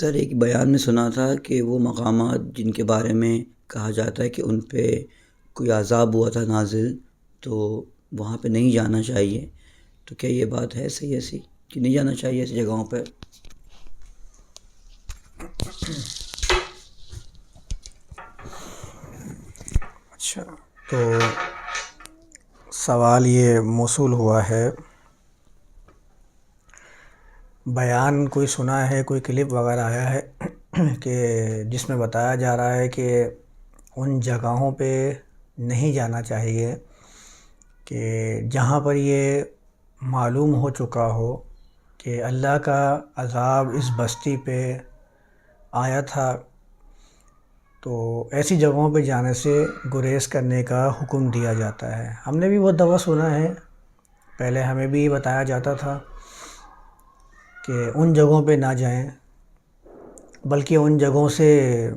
سر، ایک بیان میں سنا تھا کہ وہ مقامات جن کے بارے میں کہا جاتا ہے کہ ان پہ کوئی عذاب ہوا تھا نازل، تو وہاں پہ نہیں جانا چاہیے۔ تو کیا یہ بات ہے صحیح ایسی کہ نہیں جانا چاہیے ایسی جگہوں پہ؟ اچھا۔ تو سوال یہ موصول ہوا ہے بیان کوئی سنا ہے، کوئی کلپ وغیرہ آیا ہے کہ جس میں بتایا جا رہا ہے کہ ان جگہوں پہ نہیں جانا چاہیے کہ جہاں پر یہ معلوم ہو چکا ہو کہ اللہ کا عذاب اس بستی پہ آیا تھا۔ تو ایسی جگہوں پہ جانے سے گریز کرنے کا حکم دیا جاتا ہے۔ ہم نے بھی وہ دفعہ سنا ہے۔ پہلے ہمیں بھی بتایا جاتا تھا۔ کہ ان جگہوں پہ نہ جائیں، بلکہ ان جگہوں سے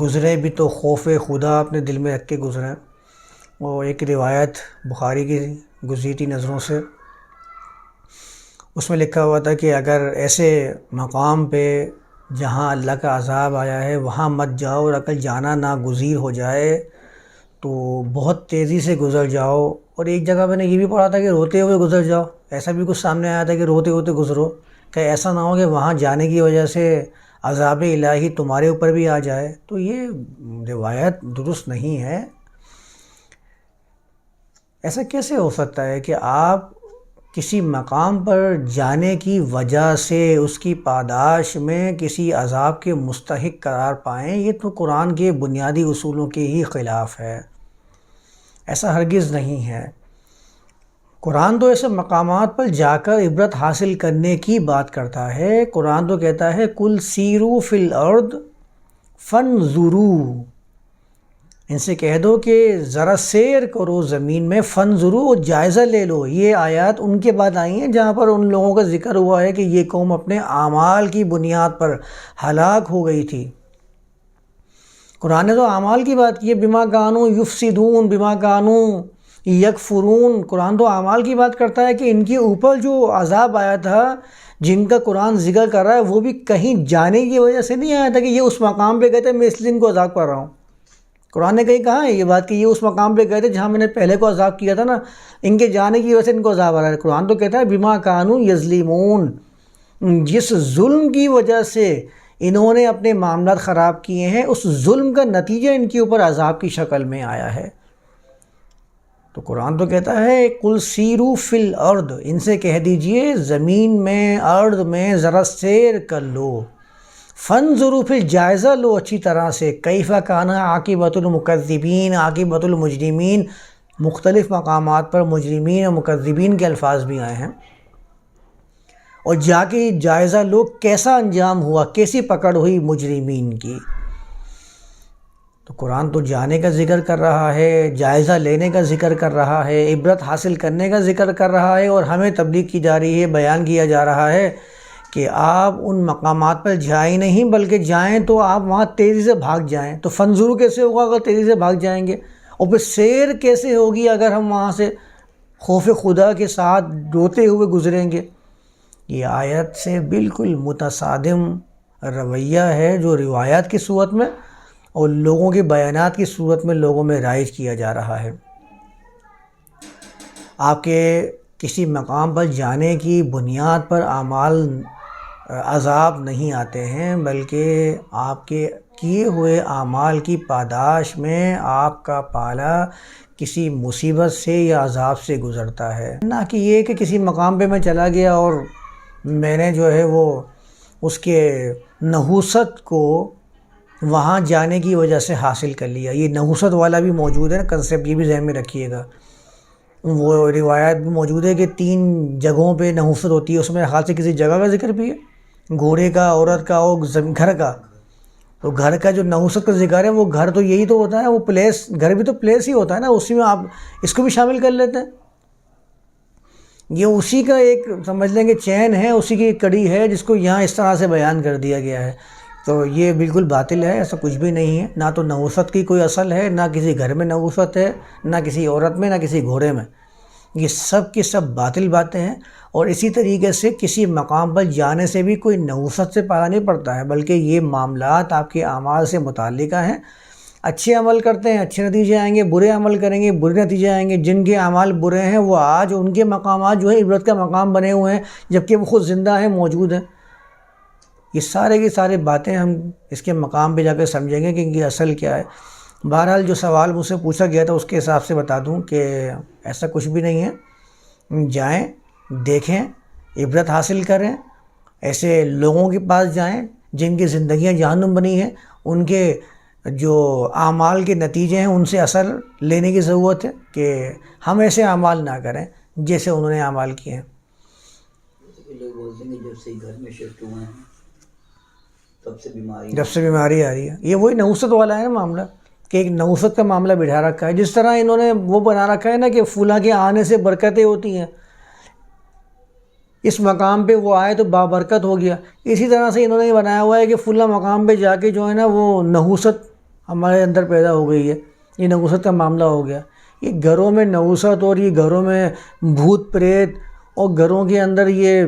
گزرے بھی تو خوف خدا اپنے دل میں رکھ کے گزریں وہ ایک روایت بخاری کی گزیتی نظروں سے۔ اس میں لکھا ہوا تھا کہ اگر ایسے مقام پہ جہاں اللہ کا عذاب آیا ہے، وہاں مت جاؤ اور اگر جانا ناگزیر ہو جائے، تو بہت تیزی سے گزر جاؤ۔ اور ایک جگہ میں نے یہ بھی پڑھا تھا کہ روتے ہوئے گزر جاؤ۔ ایسا بھی کچھ سامنے آیا تھا کہ روتے ہوتے گزرو۔ کہ ایسا نہ ہو کہ وہاں جانے کی وجہ سے عذاب الہی تمہارے اوپر بھی آ جائے، تو یہ روایت درست نہیں ہے۔ ایسا کیسے ہو سکتا ہے کہ آپ کسی مقام پر جانے کی وجہ سے اس کی پاداش میں کسی عذاب کے مستحق قرار پائیں، یہ تو قرآن کے بنیادی اصولوں کے ہی خلاف ہے۔ ایسا ہرگز نہیں ہے۔ قرآن تو ایسے مقامات پر جا کر عبرت حاصل کرنے کی بات کرتا ہے۔ قرآن تو کہتا ہے کل سیرو فی الارض فن ضرو ان سے کہہ دو کہ ذرا سیر کرو زمین میں فن ضرو جائزہ لے لو۔ یہ آیات ان کے بعد آئی ہیں جہاں پر ان لوگوں کا ذکر ہوا ہے کہ یہ قوم اپنے اعمال کی بنیاد پر ہلاک ہو گئی تھی۔ قرآن نے تو اعمال کی بات کی ہے، بما گانو یفسدون، بما گانو یک فرون قرآن تو اعمال کی بات کرتا ہے کہ ان کے اوپر جو عذاب آیا تھا، جن کا قرآن ذکر کر رہا ہے، وہ بھی کہیں جانے کی وجہ سے نہیں آیا تھا کہ یہ اس مقام پہ گئے تھے، میں اس لیے ان کو عذاب کر رہا ہوں۔ قرآن نے کہیں کہا ہے، یہ بات کہ یہ اس مقام پہ گئے تھے جہاں میں نے پہلے کو عذاب کیا تھا نا، ان کے جانے کی وجہ سے ان کو عذاب آ رہا ہے۔ قرآن تو کہتا ہے بیما قانون یزلیمون جس ظلم کی وجہ سے انہوں نے اپنے معاملات خراب کیے ہیں، اس ظلم کا نتیجہ ان کے اوپر عذاب کی شکل میں آیا ہے۔ تو قرآن تو کہتا ہے کل سیرو فل ارد ان سے کہہ دیجیے، زمین میں ارد میں ذرا سیر کر لو۔ فن ضرور پھر جائزہ لو اچھی طرح سے۔ کیفہ کانا عاقبت المقذبین عاقبت المجرمین مختلف مقامات پر مجرمین اور مقذبین کے الفاظ بھی آئے ہیں۔ اور جا کے جائزہ لو، کیسا انجام ہوا؟ کیسی پکڑ ہوئی مجرمین کی؟ تو قرآن تو جانے کا ذکر کر رہا ہے، جائزہ لینے کا ذکر کر رہا ہے، عبرت حاصل کرنے کا ذکر کر رہا ہے اور ہمیں تبلیغ کی جا رہی ہے، بیان کیا جا رہا ہے کہ آپ ان مقامات پر جائیں نہیں بلکہ جائیں تو آپ وہاں تیزی سے بھاگ جائیں۔ تو فنزرو کیسے ہوگا اگر تیزی سے بھاگ جائیں گے؟ اور پھر سیر کیسے ہوگی اگر ہم وہاں سے خوف خدا کے ساتھ ڈوتے ہوئے گزریں گے؟ یہ آیت سے بالکل متصادم رویہ ہے جو روایات کی صورت میں اور لوگوں کے بیانات کی صورت میں لوگوں میں رائج کیا جا رہا ہے۔ آپ کے کسی مقام پر جانے کی بنیاد پر اعمال، عذاب نہیں آتے ہیں، بلکہ آپ کے کیے ہوئے اعمال کی پاداش میں آپ کا پالا کسی مصیبت سے یا عذاب سے گزرتا ہے۔ نہ کہ یہ کہ کسی مقام پہ میں چلا گیا اور میں نے جو ہے وہ اس کے نحوست کو وہاں جانے کی وجہ سے حاصل کر لیا۔ یہ نحوست والا بھی موجود ہے نا کنسیپٹ یہ بھی ذہن میں رکھیے گا۔ وہ روایت بھی موجود ہے کہ تین جگہوں پہ نحوست ہوتی ہے، اس میں خاص سے کسی جگہ کا ذکر بھی ہے۔ گھوڑے کا، عورت کا اور گھر کا۔ تو گھر کا جو نحوست کا ذکر ہے، وہ گھر تو یہی تو ہوتا ہے، وہ پلیس گھر بھی تو پلیس ہی ہوتا ہے نا، اسی میں آپ اس کو بھی شامل کر لیتے ہیں۔ یہ اسی کا ایک، سمجھ لیں گے چین ہے، اسی کی کڑی ہے، جس کو یہاں اس طرح سے بیان کر دیا گیا ہے۔ تو یہ بالکل باطل ہے، ایسا کچھ بھی نہیں ہے۔ نہ تو نوست کی کوئی اصل ہے، نہ کسی گھر میں نوست ہے، نہ کسی عورت میں، نہ کسی گھوڑے میں۔ یہ سب کی سب باطل باتیں ہیں اور اسی طریقے سے کسی مقام پر جانے سے بھی کوئی نوست سے پارا نہیں پڑتا ہے، بلکہ یہ معاملات آپ کے اعمال سے متعلقہ ہیں۔ اچھے عمل کرتے ہیں، اچھے نتیجے آئیں گے، برے عمل کریں گے، برے نتیجے آئیں گے۔ جن کے اعمال برے ہیں، وہ آج ان کے مقامات جو ہیں، عبرت کا مقام بنے ہوئے ہیں، جبکہ وہ خود زندہ ہیں، موجود ہیں۔ یہ سارے کی سارے باتیں ہم اس کے مقام پہ جا کے سمجھیں گے کہ ان کی اصل کیا ہے۔ بہرحال جو سوال مجھ سے پوچھا گیا تھا اس کے حساب سے بتا دوں کہ ایسا کچھ بھی نہیں ہے۔ جائیں، دیکھیں، عبرت حاصل کریں، ایسے لوگوں کے پاس جائیں جن کی زندگیاں جہنم بنی ہیں۔ ان کے جو اعمال کے نتیجے ہیں، ان سے اثر لینے کی ضرورت ہے کہ ہم ایسے اعمال نہ کریں جیسے انہوں نے اعمال کیے ہیں۔ لوگ بولتے ہیں جب سے گھر میں شفٹ ہوئے ہیں۔ تب سے بیماری جب سے بیماری آ رہی ہے۔ یہ وہی نوست والا ہے نا معاملہ، کہ ایک نوست کا معاملہ بٹھا رکھا ہے۔ جس طرح انہوں نے وہ بنا رکھا ہے نا کہ فلاں کے آنے سے برکتیں ہوتی ہیں۔ اس مقام پہ وہ آئے تو بابرکت ہو گیا۔ اسی طرح سے انہوں نے یہ بنایا ہوا ہے کہ فلاں مقام پہ جا کے جو ہے نا وہ نحوست ہمارے اندر پیدا ہو گئی ہے۔ یہ نحوست کا معاملہ ہو گیا۔ یہ گھروں میں نحوست اور یہ گھروں میں بھوت پریت اور گھروں کے اندر یہ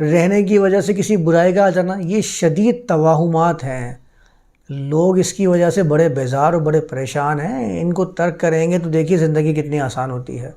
رہنے کی وجہ سے کسی برائی کا آ جانا یہ شدید توہمات ہیں۔ لوگ اس کی وجہ سے بڑے بیزار اور بڑے پریشان ہیں۔ ان کو ترک کریں گے تو دیکھیے زندگی کتنی آسان ہوتی ہے۔